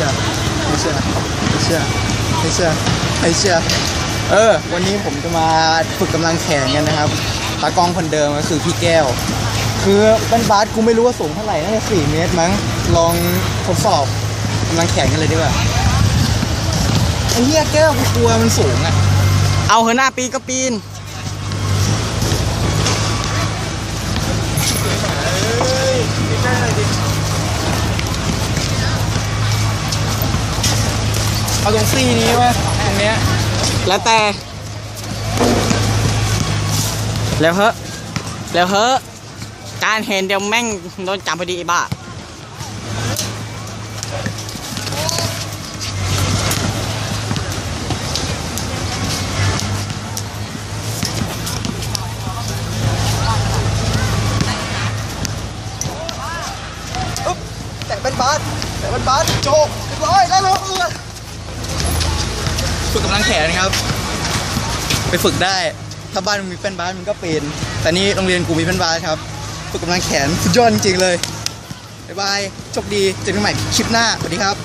ชื่อไม่เชื่อไม่เชื่อไม่เชื่อไม่เชื่อเออ วันนี้ผมจะมาฝึกกำลังแขนกันนะครับ ตากล้องคนเดิมก็คือพี่แก้ว คือเป็นบาสกูไม่รู้ว่าสูงเท่าไหร่ น่าจะสี่เมตรมั้ง ลองทดสอบกำลังแขนกันเลยดีกว่า ไอ้เหี้ยแก้วกูกลัวมันสูงอะเอาเหอะหน้าปีนก็ปีน เอาตรงซี่นี้วะตรงเนี้ยแล้วแต่ แล้วเหอะแล้วเหอะการเห็นเดี๋ยวแม่งโดนจับพอดีไอ้บ้าอุ๊บแต่เป็นบาสแต่เป็นบาสโจกเรียบร้อยได้แล้ว กกำลังแขนครับ ไปฝึกได้ ถ้าบ้านมึงมีเป็นบาสมึงก็เป็น แต่นี่โรงเรียนกูมีเป็นบาสครับ ฝึกกำลังแขนสุดยอดจริงๆเลย บ๊ายบาย โชคดี เจอกันใหม่คลิปหน้า สวัสดีครับ